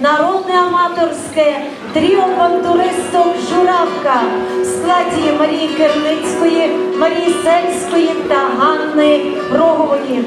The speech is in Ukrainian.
народне аматорське тріо бандуристок Журавка в складі Марії Керницької, Марії Сельської та Ганни Рогової.